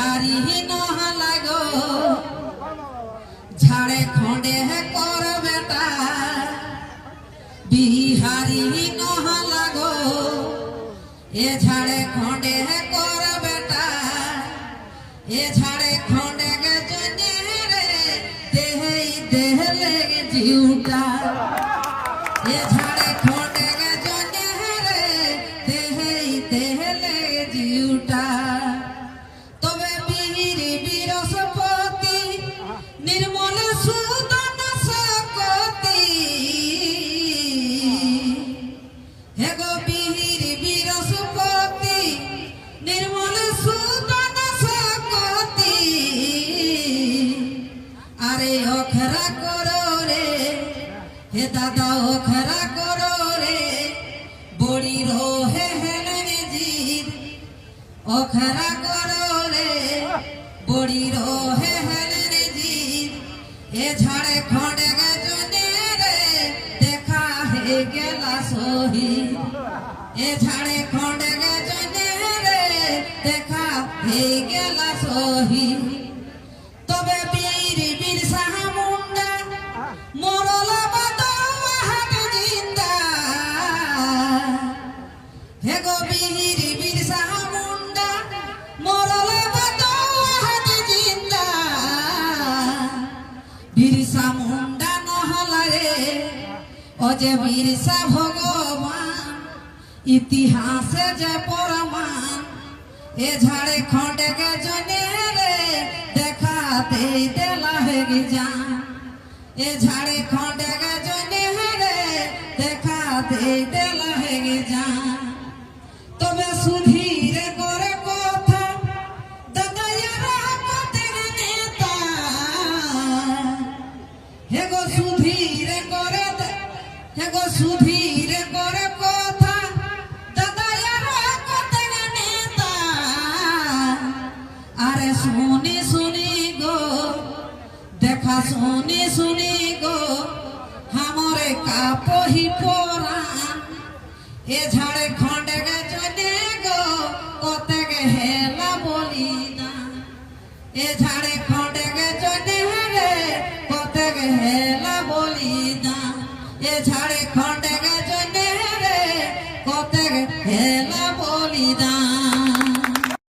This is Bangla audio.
ঝাড়িহীন লাগো ঝাড়ে খণ্ডে কর বেটা বিহারিহীন লাগো এ ঝাড়ে খণ্ডে কর বেটা এ ঝাড়ে খণ্ডে জনে রে দেহে দেহ লেগে জিউটা। এ ঝাড়ে খণ্ডে জনে রে দেহে দেহ লেগে জিউটা। অখরা করো রে। হে দাদা অখরা করো রে। বড়ি রোহে হেলেন জিদ অখরা করো রে। বড়ি রোহে হেলেন জিদ এ ঝাড়ে খড়ে গজনে রে। দেখা হে গেলা শহীদ। এ ঝাড়ে খড়ে গজনে রে। দেখা হে গেলা শহীদ। তবে বীরসা ভগবান, ইতিহাসে যে পরমান এ ঝাড়ে গে জনে রে দেখাতে দেলা হে যান। এ ঝাড়ে খন্ডে হে গো সুধীরে করে কথা দাদাইয়ারা কতে নেতা আরে শুনি শুনি গো দেখা শুনি শুনি গো হামরে কাপহি পরান এ ঝাড়ে খন্ডে গে চলে গো কতে গে হেলা বলি না এ ঝাড়ে ছাড়ে খন্ডে গেছে কত হেলা বলিদান?